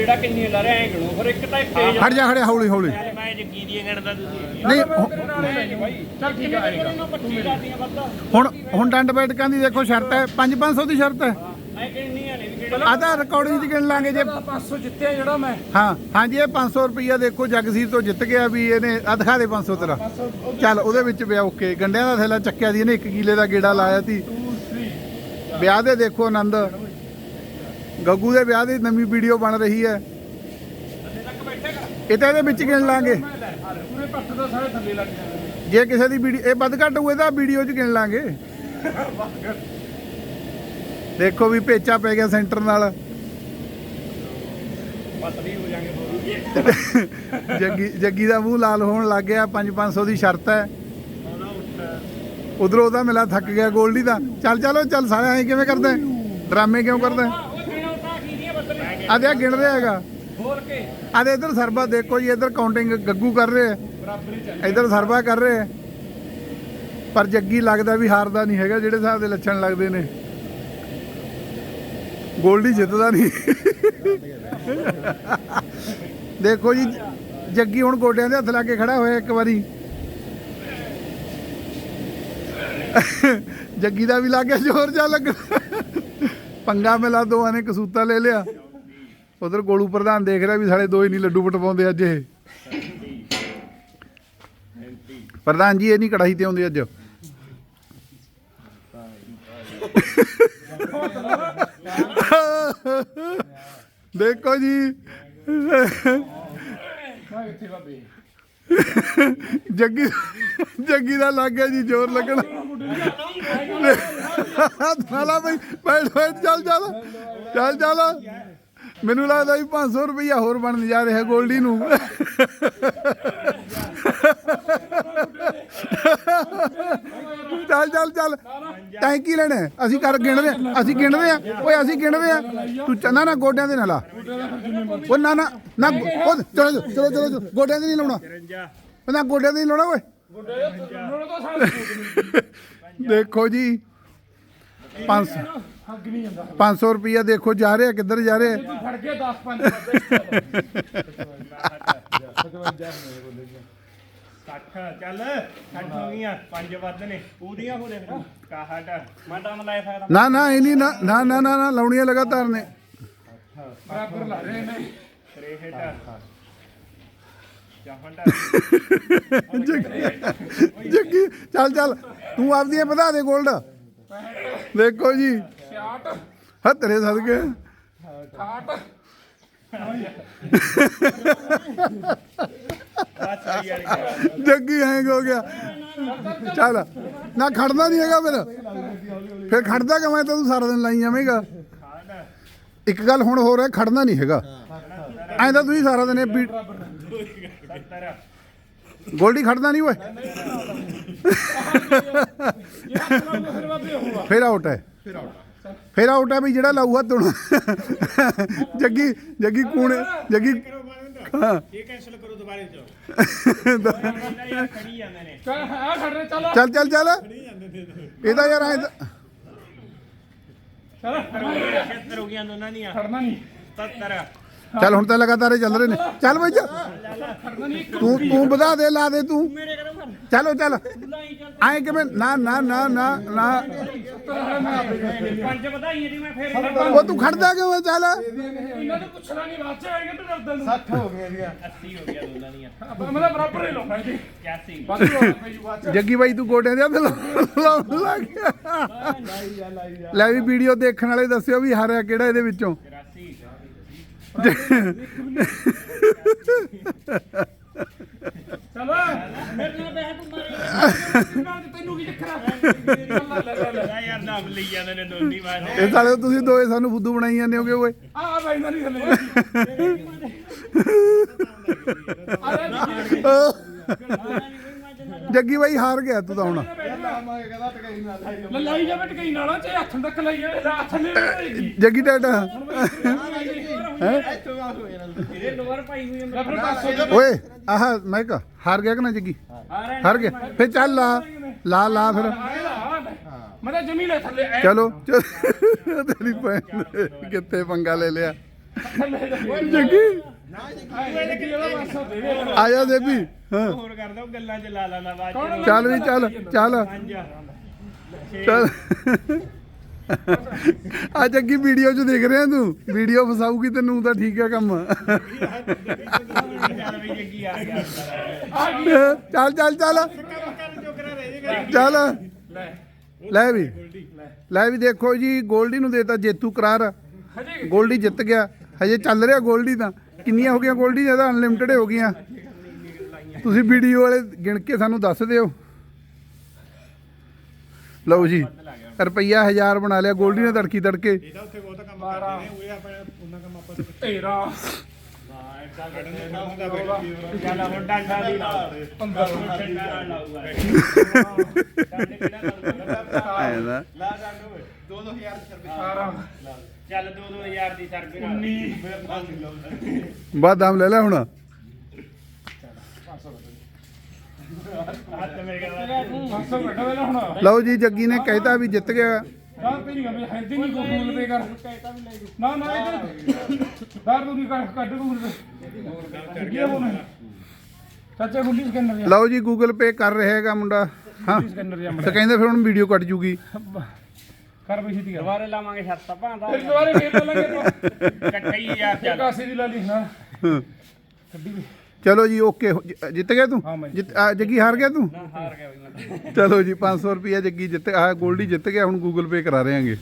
ਕਿਹੜਾ ਕਿੰਨੀ ਲਾ ਰਿਹਾ ਐ ਗਣੋ ਫਿਰ ਇੱਕ ਤਾਂ ਇੱਕ ਤੇਜ਼ ਹਟ ਜਾ ਖੜੇ ਹੌਲੀ ਹੌਲੀ। ਮੈਂ ਜੱਗੀ ਦੀਆਂ ਗਣਦਾ ਤੁਸੀਂ। ਨਹੀਂ ਹੁ- ਚੱਲ ਠੀਕ ਆ ਆਏਗਾ 25 ਲਾਦੀਆਂ ਵੱਧਾ। ਹੁਣ ਹੁਣ ਡੰਡ ਬੈਠਕਾਂ ਦੀ ਦੇਖੋ ਸ਼ਰਤ ਹੈ 5-500 ਦੀ ਸ਼ਰਤ ਹੈ। ਐ ਕਿਹੜਾ? ਆਦਾ ਰਿਕਾਰਡਿੰਗ ਚ ਗਿਣ ਲਾਂਗੇ ਜੇ 500 ਜਿੱਤਿਆ ਜਿਹੜਾ ਮੈਂ। ਹਾਂ ਹਾਂਜੀ ਇਹ 500 ਰੁਪਈਆ ਦੇਖੋ ਜਗਸੀਰ ਤੋਂ ਜਿੱਤ ਗਿਆ ਵੀ ਇਹਨੇ ਆ ਦਿਖਾ ਦੇ 500 ਤੇਰਾ। ਚੱਲ ਉਹਦੇ ਵਿੱਚ ਪਿਆ ਓਕੇ। ਗੰਡਿਆਂ ਦਾ ਥੈਲਾ ਚੱਕਿਆ ਦੀ ਇਹਨੇ 1 ਕਿਲੇ ਦਾ ਗੇੜਾ ਲਾਇਆ ਸੀ। ਵਿਆਹ ਦੇ ਦੇਖੋ ਆਨੰਦ। ਗੱਗੂ ਦੇ ਵਿਆਹ ਦੀ ਨਵੀਂ ਵੀਡੀਓ ਬਣ ਰਹੀ ਹੈ। ਇਹ ਤਾਂ ਇਹਦੇ ਵਿੱਚ ਗਿਣ ਲਾਂਗੇ। ਪੂਰੇ ਪੱਟ ਦਾ ਸਾਰੇ ਥੱਲੇ ਲੱਗ ਜਾਂਦੇ ਜੇ ਕਿਸੇ ਦੀ ਵੀਡੀਓ, ਇਹ ਵੱਧ ਘੱਟ ਹੋਏ ਤਾਂ ਵੀਡੀਓ 'ਚ ਗਿਣ ਲਾਂਗੇ। ਦੇਖੋ ਵੀ ਪੇਚਾ ਪੈ ਗਿਆ ਸੈਂਟਰ ਨਾਲ। ਜੱਗੀ ਜੱਗੀ ਦਾ ਮੂੰਹ ਲਾਲ ਹੋਣ ਲੱਗ ਗਿਆ 5-500 ਦੀ ਸ਼ਰਤ ਹੈ। ਉਧਰੋਂ ਉਹਦਾ ਮਿਲਾ ਥੱਕ ਗਿਆ, ਗੋਲਡੀ ਦਾ। ਚੱਲ, ਚਲੋ, ਚੱਲ ਸਾਰੇ ਐਂ ਕਿਵੇਂ ਕਰਦਾ ਡਰਾਮੇ ਕਿਉਂ ਕਰਦਾ ਉਹ ਕਿਹੜਾ ਤਾਂ ਕੀ ਦੀਆਂ ਆ ਗਿਣ ਰਿਹਾ ਹੈਗਾ। ਬੋਲ ਕੇ। ਆਦੇ ਇਧਰ ਸਰਬਾ ਦੇਖੋ ਜੀ ਇਧਰ ਕਾਊਂਟਿੰਗ ਗੱਗੂ ਕਰ ਰਹੇ ਬਰਾਬਰ ਹੀ। ਚੱਲ ਇਧਰ ਸਰਬਾ ਕਰ ਰਹੇ ਪਰ ਜੱਗੀ ਲੱਗਦਾ ਵੀ ਹਾਰਦਾ ਨਹੀਂ ਹੈਗਾ ਜਿਹੜੇ ਹਿਸਾਬ ਦੇ ਲੱਛਣ ਲੱਗਦੇ ਨੇ। ਗੋਲਡੀ ਜਿੱਤਦਾ ਨਹੀਂ। ਦੇਖੋ ਜੀ ਜੱਗੀ ਹੁਣ ਗੋਡਿਆਂ ਦੇ ਹੱਥ ਲਾ ਕੇ ਖੜਾ ਹੋਇਆ ਇੱਕ ਵਾਰੀ। ਜੱਗੀ ਦਾ ਵੀ ਲੱਗ ਗਿਆ ਜ਼ੋਰ ਜਾ ਲੱਗ ਪੰਗਾ ਮਿਲਾ ਦੋਵਾਂ ਨੇ ਕਸੂਤਾ ਲੈ ਲਿਆ। ਉਧਰ ਗੋਲੂ ਪ੍ਰਧਾਨ ਦੇਖ ਰਿਹਾ ਵੀ ਸਾਲੇ ਦੋ ਹੀ ਨਹੀਂ ਲੱਡੂ ਪਟਵਾਉਂਦੇ ਅੱਜ ਇਹ। ਪ੍ਰਧਾਨ ਜੀ, ਇਹ ਨਹੀਂ ਕੜਾਹੀ ਤੇ ਆਉਂਦੇ ਅੱਜ। ਦੇਖੋ ਜੀ। ਜੱਗੀ ਜੱਗੀ ਦਾ ਲੱਗ ਗਿਆ ਜੀ, ਜ਼ੋਰ ਲੱਗਣਾ। ਨਾਲਾ ਬਈ, ਬੈਠ ਬੈਠ, ਚੱਲ ਚੱਲ। ਚੱਲ ਚੱਲ। ਮੈਨੂੰ ਲੱਗਦਾ ਵੀ 500 ਰੁਪਈਆ ਹੋਰ ਬਣਨ ਜਾ ਰਿਹਾ ਗੋਲਡੀ ਨੂੰ। ਚੱਲ ਚੱਲ ਚੱਲ। ਤੈਂ ਕੀ ਲੈਣਾ ਹੈ? ਅਸੀਂ ਕਰ ਗਿਣਦੇ ਹਾਂ, ਅਸੀਂ ਗਿਣਦੇ ਆ ਓਏ ਅਸੀਂ ਗਿਣਦੇ ਆ ਤੂੰ ਚ- ਨਾ ਗੋਡਿਆਂ ਦੇ ਨਾਲ ਆ ਉਹ ਨਾ ਨਾ ਨਾ ਉਹ ਚਲੋ ਚਲੋ ਚਲੋ ਚਲੋ ਗੋਡਿਆਂ ਦੇ ਨਹੀਂ ਲਾਉਣਾ। ਉਹ ਨਾ ਗੋਡਿਆਂ ਦੇ ਨਹੀਂ ਲਾਉਣਾ ਓਏ। ਦੇਖੋ ਜੀ 500 ਹੱਗ ਨਹੀਂ ਜਾਂਦਾ 500 ਰੁਪਈਆ ਦੇਖੋ ਜਾ ਰਿਹਾ ਕਿੱਧਰ ਜਾ ਰਿਹਾ? ਤੂੰ ਫੜ ਕੇ 10 5 60 ਚੱਲ 60 ਹੋ ਗਈਆਂ ਪੰਜ ਵੱਧ ਨੇ ਉਹਦੀਆਂ ਹੋ ਦੇਖ 61 ਮੈਂ ਤਾਂ ਲਾਇਆ ਸਕਦਾ ਨਾ ਨਾ ਇਹ ਨਹੀਂ ਨਾ ਨਾ ਨਾ ਨਾ ਨਾ ਲਾਉਣੀਆਂ ਲਗਾਤਾਰ ਨੇ। ਬਰਾਬਰ ਲਾ ਰਹੇ ਨੇ। 63 64 ਜੱਗੀ ਚੱਲ ਚੱਲ ਤੂੰ ਆਪਦੀਆਂ ਵਧਾ ਦੇ ਗੋਲਡ। ਦੇਖੋ ਜੀ। 66 ਹਾਂ ਤੇਰੇ ਸਦਕੇ। 68 ਬਸ ਸਹੀ ਵਾਲੀ ਜੱਗੀ ਹੈਂਗ ਹੋ ਗਿਆ। ਚੱਲ ਨਾ ਖੜਨਾ ਨਹੀਂ ਹੈਗਾ ਫਿਰ। ਫਿਰ ਖੜਦਾ ਕਿਵੇਂ? ਤੂੰ ਸਾਰਾ ਦਿਨ ਲਾਈ ਜਾਵੇਂਗਾ। ਇੱਕ ਗੱਲ ਹੁਣ ਹੋ ਰਿਹਾ ਖੜਨਾ ਨਹੀਂ ਹੈਗਾ। ਐਂ ਤਾਂ ਤੁਸੀਂ ਸਾਰਾ ਦਿਨ ਇਹ ਵੀ- 70 ਗੋਲਡੀ ਖੜਦਾ ਨਹੀਂ ਓਏ। ਫਿਰ ਬਾਬੇ ਹੋਊਗਾ ਫਿਰ ਆਊਟ ਹੈ। ਫਿਰ ਆਊਟ ਹੈ ਵੀ ਜਿਹੜਾ ਲਾਊਗਾ ਤੁਣ ਜੱਗੀ ਜੱਗੀ ਕੂਣੇ ਜੱਗੀ ਹਾਂ ਇਹ ਕੈਨਸਲ ਕਰੋ ਦੁਬਾਰੇ ਚਲੋ ਖੜੀ ਜਾਂਦੇ ਨੇ ਚੱਲ ਆ ਖੜਨੇ ਚੱਲ ਚੱਲ ਚੱਲ। ਚੱਲ ਇਹਦਾ ਯਾਰ ਐਂ ਤਾਂ- ਚੱਲ। 76 ਹੋ ਗਈਆਂ ਦੋਨਾਂ ਦੀਆਂ। ਖੜਨਾ ਨਹੀਂ। 77 ਚੱਲ ਹੁਣ ਤਾਂ ਲਗਾਤਾਰ ਇਹ ਚੱਲ ਰਹੇ ਨੇ। ਚੱਲ ਬਈ, ਚੱਲ। ਤੂੰ ਤੂੰ ਵਧਾ ਦੇ, ਲਾ ਦੇ ਤੂੰ। ਚਲੋ ਚੱਲ। ਐਂ ਕਿਵੇਂ? ਨਾ ਨਾ ਨਾ ਨਾ ਨਾ। ਪੰਜ ਵਧਾਈਆਂ ਦੀ ਮੈਂ ਫੇਰ ਉਹ ਤੂੰ ਖੜਦਾ ਕਿਉਂ ਹੈ? ਚੱਲ। ਇਹਨਾਂ ਨੂੰ ਪੁੱਛਣਾ ਨਹੀਂ ਬਾਅਦ ਚ ਆਏਗਾ ਤੇ ਡਰਦਾ ਨੂੰ 80 ਹੋ ਗਿਆ ਦੋਨਾਂ ਦੀਆਂ ਮੈਂ ਤਾਂ ਬਰਾਬਰ ਹੀ ਲਾਉਣਾ ਜੀ 81 ਬਾਕੀ ਹੋਰ ਪਈ ਬਾਅਦ ਚ ਜੱਗੀ ਬਾਈ, ਤੂੰ ਗੋਡਿਆਂ ਦੇ ਹੱਥ ਲਾ- ਲਾਉਣ ਲੱਗ ਗਿਆ ਲੈ ਵੀ ਵੀਡੀਓ ਦੇਖਣ ਵਾਲੇ ਦੱਸਿਓ ਵੀ ਹਾਰਿਆ ਕਿਹੜਾ ਇਹਦੇ ਵਿੱਚੋਂ। ਚੱਲ। ਮੇਰੇ ਨਾਲ ਬਹਿ ਤੂੰ ਮਾਰੇ ਨਾਲ ਤੈਨੂੰ ਕੀ ਚੱਕਰ ਆ ਲੈ ਲੈ ਲੈ ਲੈ ਯਾਰ ਨਾਮ ਲਈ ਜਾਂਦੇ ਨੇ ਦੋਨੀ ਬਾਤ ਇਹ ਸਾਲੇ ਤੁਸੀਂ ਦੋਏ ਸਾਨੂੰ ਫੁੱਦੂ ਬਣਾਈ ਜਾਂਦੇ ਹੋਗੇ ਓਏ। ਆ ਬਾਈ ਨਾ ਨਹੀਂ ਥੱਲੇ ਜੱਗੀ ਬਾਈ ਹਾਰ ਗਿਆ ਤੂੰ ਤਾਂ ਹੁਣ। ਲਾਈ ਜਾ ਬਟ ਕਈ ਨਾਲਾਂ ਚ ਹੱਥ ਤੱਕ ਲਾਈ ਜਾ ਹੱਥ ਨੇ ਲਾਈ ਜੱਗੀ ਟਾਟਾ ਇਹਦੇ ਲੋਅਰ ਪਾਈ ਹੋਈ ਹੈ ਫਿਰ ਪਾਸੋਂ ਓਏ ਆਹ ਮੈਂ ਕਹ ਹਾਰ ਗਿਆ ਕਿ ਨਾ ਜੱਗੀ? ਹਾਰ ਗਿਆ। ਫੇ ਚੱਲ ਲਾ ਲਾ ਲਾ ਫਿਰ। ਮੈਂ ਤਾਂ ਜਮੀ ਲੈ ਥੱਲੇ ਚਲੋ ਤੇਰੀ ਭੈਣ ਕਿੱਥੇ ਪੰਗਾ ਲੈ ਲਿਆ? ਜੱਗੀ? ਪਾਸਾ ਦੇ ਦੇ। ਆ ਜਾ ਦੇਵੀ। ਹਾਂ। ਹੋਰ ਕਰ ਦੋ ਗੱਲਾਂ ਚ ਲਾ ਲੈਣਾ ਬਾਅਦ ਕੌਣ ਚ ਚੱਲ ਵੀ ਚੱਲ ਚੱਲ। ਪੰਜ ਛੇ ਚੱਲ। ਆ ਜੱਗੀ ਵੀਡੀਓ 'ਚ ਦੇਖ ਰਿਹਾ ਤੂੰ। ਵੀਡੀਓ ਫਸਾਊਗੀ ਤੈਨੂੰ ਤਾਂ ਠੀਕ ਹੈ ਕੰਮ। ਚੱਲ ਵੀ ਜੱਗੀ ਆ ਗਿਆ ਆ ਗਈ ਚੱਲ ਚੱਲ। ਚੱਲ। ਕਰ ਜੋਕਰਾ ਰਹਿ ਜੇਗਾ ਚੱਲ ਲੈ ਲੈ ਵੀ। ਲੈ ਵੀ ਦੇਖੋ ਜੀ ਗੋਲਡੀ ਨੂੰ ਦੇਤਾ ਜੇਤੂ ਕਰਾਰ। ਹਜੇ? ਗੋਲਡੀ ਜਿੱਤ ਗਿਆ। ਹਜੇ ਚੱਲ ਰਿਹਾ ਗੋਲਡੀ ਤਾਂ। ਕਿੰਨੀਆਂ ਹੋ ਗਈਆਂ ਗੋਲਡੀ? ਜਿਹਦਾ ਅਨਲਿਮਟਿਡ ਹੋ ਗਈਆਂ। ਤੁਸੀਂ ਵੀਡੀਓ ਵਾਲੇ ਗਿਣ ਕੇ ਸਾਨੂੰ ਦੱਸ ਦਿਓ। ਲਓ ਜੀ ਰੁਪਈਆ 1000 ਬਣਾ ਲਿਆ ਗੋਲਡੀ ਨੇ ਤੜਕੀ ਤੜਕੇ। ਇਹਦਾ ਉੱਥੇ ਬਹੁਤਾ ਕੰਮ ਕਰਦੇ ਨੇ ਉਰੇ ਆਪਣੇ ਉਹਨਾਂ ਕੰਮ ਆਪਾਂ ਤੇਰਾ। ਚੱਲ ਹੁਣ ਡਾਂਡਾ ਦੀ ਲਾ 15 ਡੰਡਾ ਨਾਲ ਲਾਊਗਾ ਡੰਡੇ ਕਿਹੜਾ ਲਾਊਗਾ ਐਂ ਦਾ ਲਾ ਡੰਡ ਓਏ 2000 ਸਰਵਿਸ ਸਾਰਾ ਚੱਲ 2000 ਦੀ ਸਰਵਿਸ ਨਾਲ 19 ਬਾਅਦ ਦਾਮ ਲੈ ਲੈ ਹੁਣ। ਬੈਠਾ ਹੁਣ ਲਓ ਜੀ ਜੱਗੀ ਨੇ ਕਹਿਤਾ ਵੀ ਜਿੱਤ ਗਿਆ। ਨਾ ਤੇਰੀ ਗੱਲ ਹੈ ਤੇ ਨਹੀਂ ਕੋਈ ਗੂਗਲ ਪੇ ਕਰ। ਨਾ ਨਾ ਇਧਰ। ਦਾਰ ਤੂੰ ਨਹੀਂ ਕਰ ਕੱਢ ਗੂਗਲ ਪੇ ਕੀ ਹੋਣਾ ਸੱਚੇ ਗੁੱਲੀ ਸਕੈਨਰ ਜਾਂ ਲਓ ਜੀ ਗੂਗਲ ਪੇ ਕਰ ਰਿਹਾ ਹੈਗਾ ਮੁੰਡਾ। ਹਾਂ। ਸਕੈਨਰ ਜਾਂ ਤਾਂ ਕਹਿੰਦੇ ਫਿਰ ਹੁਣ ਵੀਡੀਓ ਕੱਟ ਜੂਗੀ। ਕਰ ਬਈ ਛੇਤੀ ਕਰ। ਦੁਬਾਰੇ ਲਾਵਾਂਗੇ ਛੱਤ ਭਾਂਦਾ। ਫਿਰ ਦੁਬਾਰੇ ਫੇਰ ਲਾਂਗੇ ਆਪਾਂ। ਇਕੱਠੇ ਹੀ ਯਾਰ ਚੱਲ। ਕਾਸੇ ਦੀ ਲਾ ਲਈ ਹਾਂ। ਹਾਂ। ਕੱਢੀ ਵੀ। ਚਲੋ ਜੀ ਓਕੇ ਹੋ- ਜਿ- ਜਿੱਤ ਗਿਆ ਤੂੰ। ਜਿੱਤ ਆ, ਜੱਗੀ ਹਾਰ ਗਿਆ ਤੂੰ? ਹਾਰ ਗਿਆ ਬਈ ਮੈਂ। ਚਲੋ ਜੀ 500 ਰੁਪਿਆ ਜੱਗੀ ਜਿੱਤ ਆ ਗੋਲਡੀ ਜਿੱਤ ਗਿਆ ਹੁਣ ਗੂਗਲ ਪੇ ਕਰਾ ਰਹੇ ਆਂਗੇ।